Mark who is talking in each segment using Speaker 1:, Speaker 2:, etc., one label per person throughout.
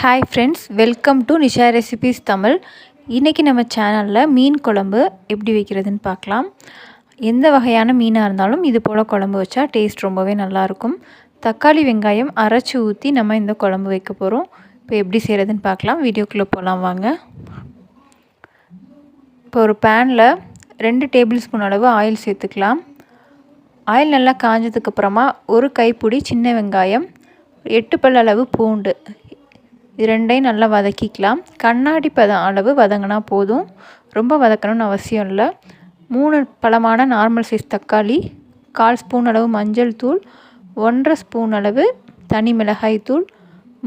Speaker 1: Hi friends welcome to Nisha recipes Tamil இன்றைக்கி நம்ம சேனலில் மீன் குழம்பு எப்படி வைக்கிறதுன்னு பார்க்கலாம். எந்த வகையான மீனாக இருந்தாலும் இது போல் குழம்பு வச்சா டேஸ்ட் ரொம்பவே நல்லாயிருக்கும் தக்காளி வெங்காயம் அரைச்சி ஊற்றி நம்ம இந்த குழம்பு வைக்க போகிறோம் இப்போ எப்படி செய்கிறதுன்னு பார்க்கலாம். வீடியோக்குள்ளே போகலாம் வாங்க. இப்போ ஒரு பேனில் ரெண்டு டேபிள் ஸ்பூன் அளவு ஆயில் சேர்த்துக்கலாம். ஆயில் நல்லா காஞ்சதுக்கப்புறமா ஒரு கைப்பிடி சின்ன வெங்காயம் எட்டு பல் அளவு பூண்டு இது ரெண்டையும் நல்லா வதக்கிக்கலாம். கண்ணாடி பதம் அளவு வதங்கினா போதும். ரொம்ப வதக்கணும்னு அவசியம் இல்லை. மூணு பழமான நார்மல் சைஸ் தக்காளி கால் ஸ்பூன் அளவு மஞ்சள் தூள் ஒன்றரை ஸ்பூன் அளவு தனி மிளகாய் தூள்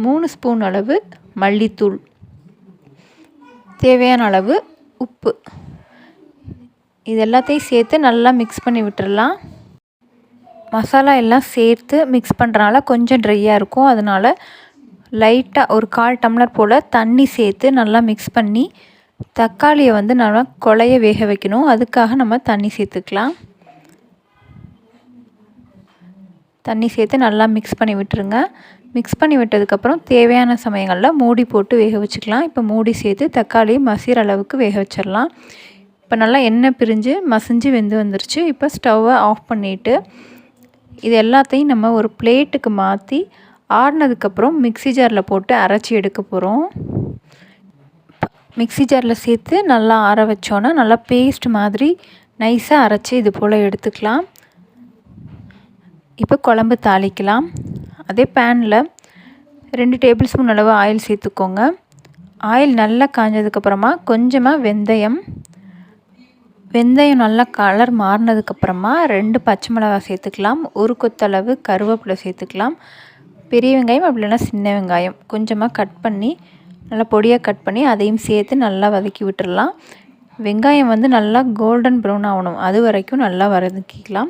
Speaker 1: மூணு ஸ்பூன் அளவு மல்லித்தூள். தேவையான அளவு உப்பு. இது எல்லாத்தையும் சேர்த்து நல்லா மிக்ஸ் பண்ணி விட்டுடலாம் மசாலா எல்லாம் சேர்த்து மிக்ஸ் பண்ணுறனால கொஞ்சம் ட்ரையாக இருக்கும். அதனால் லைட்டாக ஒரு கால் டம்ளர் போல் தண்ணி சேர்த்து நல்லா மிக்ஸ் பண்ணி தக்காளியை வந்து நல்லா கொலைய வேக வைக்கணும். அதுக்காக நம்ம தண்ணி சேர்த்துக்கலாம். தண்ணி சேர்த்து நல்லா மிக்ஸ் பண்ணி விட்டுருங்க. மிக்ஸ் பண்ணி விட்டதுக்கப்புறம் தேவையான சமயங்களில் மூடி போட்டு வேக வச்சுக்கலாம். இப்போ மூடி சேர்த்து தக்காளி மசிற அளவுக்கு வேக வச்சிடலாம். இப்போ நல்லா எண்ணெய் பிரிஞ்சு மசிஞ்சு வெந்து வந்துருச்சு. இப்போ ஸ்டவ்வை ஆஃப் பண்ணிவிட்டு இது எல்லாத்தையும் நம்ம ஒரு பிளேட்டுக்கு மாற்றி ஆறுனதுக்கப்புறம் மிக்சி ஜாரில் போட்டு அரைச்சி எடுக்க போகிறோம். மிக்சி ஜாரில் சேர்த்து நல்லா ஆற வச்சோன்னா நல்லா பேஸ்ட் மாதிரி நைஸாக அரைச்சி இது போல் எடுத்துக்கலாம். இப்போ குழம்பு தாளிக்கலாம். அதே பேனில் ரெண்டு டேபிள் ஸ்பூன் அளவு ஆயில் சேர்த்துக்கோங்க. ஆயில் நல்லா காஞ்சதுக்கப்புறமா கொஞ்சமாக வெந்தயம். வெந்தயம் நல்லா கலர் மாறினதுக்கப்புறமா ரெண்டு பச்சை மிளகாய் சேர்த்துக்கலாம். ஒரு கொத்தளவு கருவேப்பிலை சேர்த்துக்கலாம். பெரிய வெங்காயம் அப்படி இல்லைன்னா சின்ன வெங்காயம். கொஞ்சமாக கட் பண்ணி நல்லா பொடியாக கட் பண்ணி அதையும் சேர்த்து நல்லா வதக்கி விட்டுடலாம் வெங்காயம் வந்து நல்லா கோல்டன் ப்ரௌன் ஆகணும். அது வரைக்கும் நல்லா வதக்கிக்கலாம்.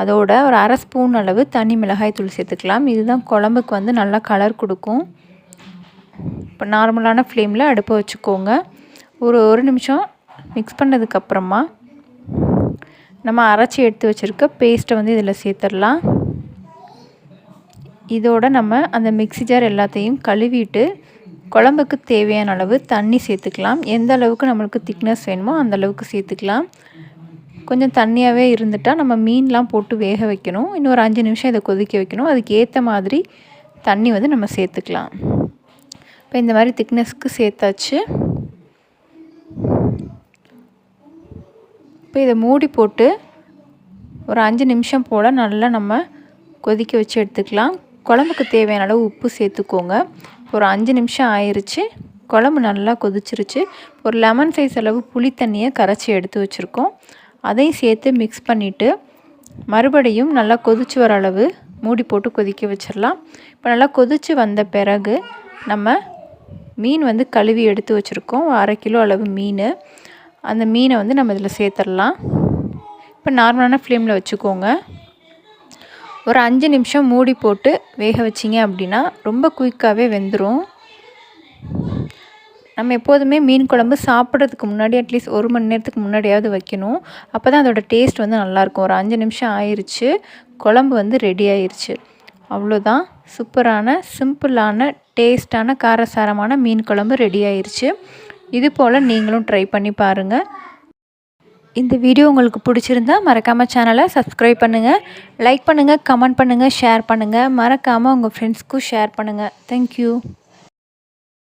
Speaker 1: அதோட ஒரு அரை ஸ்பூன் அளவு தனி மிளகாய் தூள் சேர்த்துக்கலாம். இதுதான் குழம்புக்கு வந்து நல்லா கலர் கொடுக்கும். இப்போ நார்மலான ஃப்ளேமில் அடுப்பை வச்சுக்கோங்க. ஒரு ஒரு நிமிஷம் மிக்ஸ் பண்ணதுக்கப்புறமா நம்ம அரைச்சி எடுத்து வச்சுருக்க பேஸ்ட்டை வந்து இதில் சேர்த்துடலாம். இதோட நம்ம அந்த மிக்ஸி ஜார் எல்லாத்தையும் கழுவிட்டு குழம்புக்கு தேவையான அளவு தண்ணி சேர்த்துக்கலாம். எந்த அளவுக்கு நம்மளுக்கு திக்னஸ் வேணுமோ அந்த அளவுக்கு சேர்த்துக்கலாம். கொஞ்சம் தண்ணியாகவே இருந்துட்டால் நம்ம மீன்லாம் போட்டு வேக வைக்கணும். இன்னும் ஒரு அஞ்சு நிமிஷம் இதை கொதிக்க வைக்கணும். அதுக்கு ஏற்ற மாதிரி தண்ணி வந்து நம்ம சேர்த்துக்கலாம். இப்போ இந்த மாதிரி திக்னஸ்க்கு சேர்த்தாச்சு. இப்போ இதை மூடி போட்டு ஒரு அஞ்சு நிமிஷம் போல் நல்லா நம்ம கொதிக்க வச்சு எடுத்துக்கலாம். குழம்புக்கு தேவையான அளவு உப்பு சேர்த்துக்கோங்க. ஒரு அஞ்சு நிமிஷம் ஆயிடுச்சு குழம்பு நல்லா கொதிச்சிருச்சு. ஒரு லெமன் சைஸ் அளவு புளி தண்ணியை கரைச்சி எடுத்து வச்சுருக்கோம். அதையும் சேர்த்து மிக்ஸ் பண்ணிவிட்டு மறுபடியும் நல்லா கொதிச்சு வர அளவு மூடி போட்டு கொதிக்க வச்சிடலாம். இப்போ நல்லா கொதித்து வந்த பிறகு நம்ம மீன் வந்து கழுவி எடுத்து வச்சுருக்கோம். அரை கிலோ அளவு மீன். அந்த மீனை வந்து நம்ம இதில் சேர்த்துடலாம். இப்போ நார்மலான ஃப்ளேமில் வச்சுக்கோங்க. ஒரு அஞ்சு நிமிஷம் மூடி போட்டு வேக வச்சிங்க அப்படின்னா ரொம்ப குயிக்காகவே வெந்துடும் நம்ம எப்போதுமே மீன் குழம்பு சாப்பிட்றதுக்கு முன்னாடி அட்லீஸ்ட் ஒரு மணி நேரத்துக்கு முன்னாடியாவது வைக்கணும். அப்போ தான் அதோடய டேஸ்ட் வந்து நல்லாயிருக்கும் ஒரு அஞ்சு நிமிஷம் ஆயிடுச்சு குழம்பு வந்து ரெடி ஆயிடுச்சு அவ்வளோதான். சூப்பரான சிம்பிளான டேஸ்டான காரசாரமான மீன் குழம்பு ரெடி ஆயிடுச்சு இது போல் நீங்களும் ட்ரை பண்ணி பாருங்கள் இந்த வீடியோ உங்களுக்கு பிடிச்சிருந்தா மறக்காமல் சேனலை சப்ஸ்கிரைப் பண்ணுங்கள் லைக் பண்ணுங்கள் கமெண்ட் பண்ணுங்கள் ஷேர் பண்ணுங்கள் மறக்காமல் உங்கள் ஃப்ரெண்ட்ஸ்க்கும் ஷேர் பண்ணுங்கள் தேங்க்யூ